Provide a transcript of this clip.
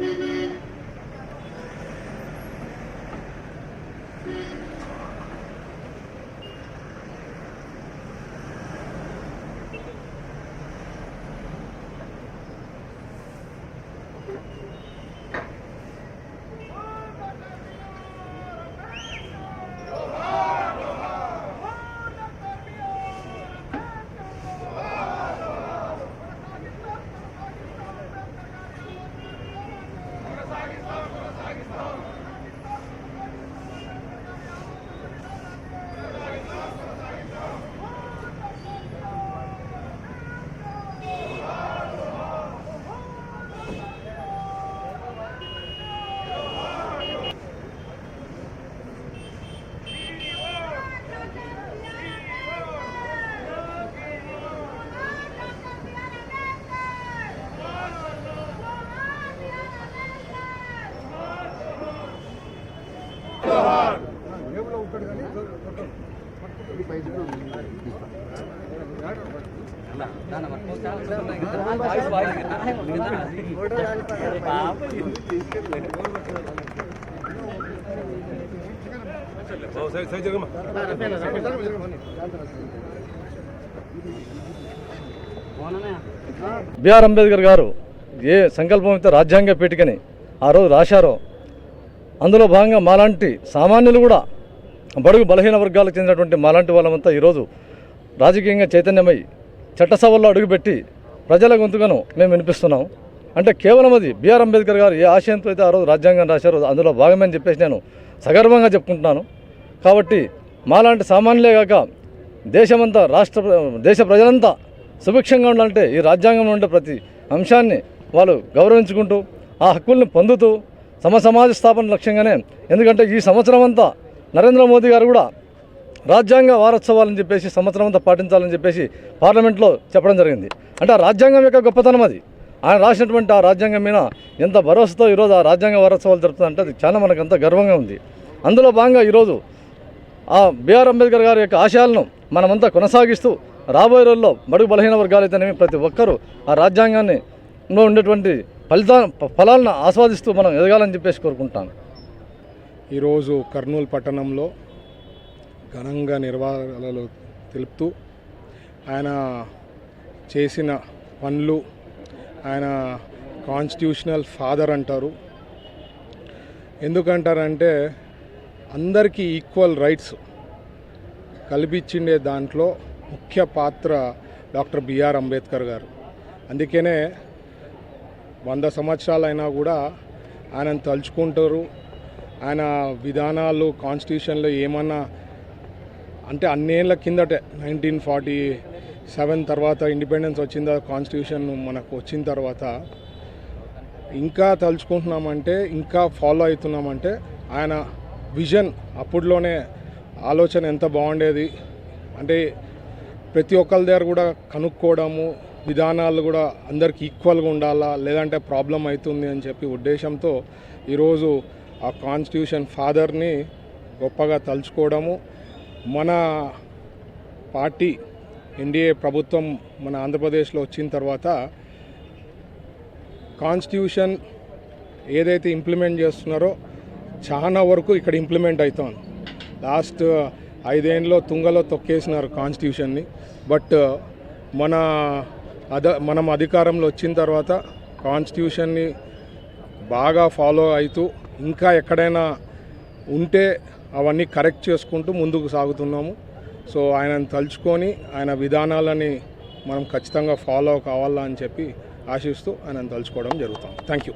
Mm-hmm. BR Ambedkar గారు ఏ సంకల్పం అయితే రాజ్యాంగ పీఠికని ఆ రోజు రాశారో అందులో భాగంగా మాలాంటి సామాన్యులు కూడా బడుగు బలహీన వర్గాలకు చెందినటువంటి మాలాంటి వాళ్ళమంతా ఈరోజు రాజకీయంగా చైతన్యమై చట్టసభల్లో అడుగుపెట్టి ప్రజల గొంతుకను మేము వినిపిస్తున్నాం. అంటే కేవలం అది బిఆర్ అంబేద్కర్ గారు ఏ ఆశయంతో అయితే ఆ రోజు రాజ్యాంగం రాశారో అందులో భాగమని చెప్పేసి నేను సగర్వంగా చెప్పుకుంటున్నాను. కాబట్టి మాలాంటి సామాన్యులే కాక దేశమంతా రాష్ట్ర దేశ ప్రజలంతా సుభిక్షంగా ఉండాలంటే ఈ రాజ్యాంగంలో ఉండే ప్రతి అంశాన్ని వాళ్ళు గౌరవించుకుంటూ ఆ హక్కుల్ని పొందుతూ సమ సమాజ స్థాపన లక్ష్యంగానే. ఎందుకంటే ఈ సంవత్సరం అంతా నరేంద్ర మోదీ గారు కూడా రాజ్యాంగ వారోత్సవాలని చెప్పేసి సంవత్సరం అంతా పాటించాలని చెప్పేసి పార్లమెంట్లో చెప్పడం జరిగింది. అంటే ఆ రాజ్యాంగం యొక్క గొప్పతనం అది. ఆయన రాసినటువంటి ఆ రాజ్యాంగం మీద ఎంత భరోసాతో ఈరోజు ఆ రాజ్యాంగ వారోత్సవాలు జరుపుతుందంటే అది చాలా మనకు అంత గర్వంగా ఉంది. అందులో భాగంగా ఈరోజు ఆ బిఆర్ అంబేద్కర్ గారి యొక్క ఆశయాలను మనమంతా కొనసాగిస్తూ రాబోయే రోజుల్లో బడుగు బలహీన వర్గాలైతేనేమి ప్రతి ఒక్కరూ ఆ రాజ్యాంగాన్ని ఉండేటువంటి ఫలితా ఫలాలను ఆస్వాదిస్తూ మనం ఎదగాలని చెప్పేసి కోరుకుంటాను. ఈరోజు కర్నూలు పట్టణంలో ఘనంగా నిర్వహణలు తెలుపుతూ ఆయన చేసిన పనులు ఆయన కాన్స్టిట్యూషనల్ ఫాదర్ అంటారు. ఎందుకంటారంటే అందరికీ ఈక్వల్ రైట్స్ కల్పించిండే దాంట్లో ముఖ్య పాత్ర డాక్టర్ బిఆర్ అంబేద్కర్ గారు. అందుకనే వంద సంవత్సరాలైనా కూడా ఆయనను తలుచుకుంటారు. ఆయన విధానాలు కాన్స్టిట్యూషన్లో ఏమన్నా అంటే అన్నేళ్ళ కిందటే నైన్టీన్ ఫార్టీ సెవెన్ తర్వాత ఇండిపెండెన్స్ వచ్చిన కాన్స్టిట్యూషన్ మనకు వచ్చిన తర్వాత ఇంకా తలుచుకుంటున్నామంటే ఇంకా ఫాలో అవుతున్నామంటే ఆయన విజన్ అప్పుడులోనే ఆలోచన ఎంత బాగుండేది. అంటే ప్రతి ఒక్కరి దగ్గర కూడా కనుక్కోవడము విధానాలు కూడా అందరికి ఈక్వల్గా ఉండాలా లేదంటే ప్రాబ్లం అవుతుంది అని చెప్పి ఉద్దేశంతో ఈరోజు ఆ కాన్స్టిట్యూషన్ ఫాదర్ని గొప్పగా తలుచుకోవడము మన పార్టీ ఎన్డీఏ ప్రభుత్వం మన ఆంధ్రప్రదేశ్లో వచ్చిన తర్వాత కాన్స్టిట్యూషన్ ఏదైతే ఇంప్లిమెంట్ చేస్తున్నారో చాలా వరకు ఇక్కడ ఇంప్లిమెంట్ అవుతాం లాస్ట్ ఐదేళ్ళలో తుంగలో తొక్కేసినారు కాన్స్టిట్యూషన్ని. బట్ మన అద మనం అధికారంలో వచ్చిన తర్వాత కాన్స్టిట్యూషన్ని బాగా ఫాలో అవుతూ ఇంకా ఎక్కడైనా ఉంటే అవన్నీ కరెక్ట్ చేసుకుంటూ ముందుకు సాగుతున్నాము. సో ఆయనను తలుచుకొని ఆయన విధానాలని మనం ఖచ్చితంగా ఫాలో కావాలా అని చెప్పి ఆశిస్తూ ఆయనను తలుచుకోవడం జరుగుతాం థ్యాంక్ యూ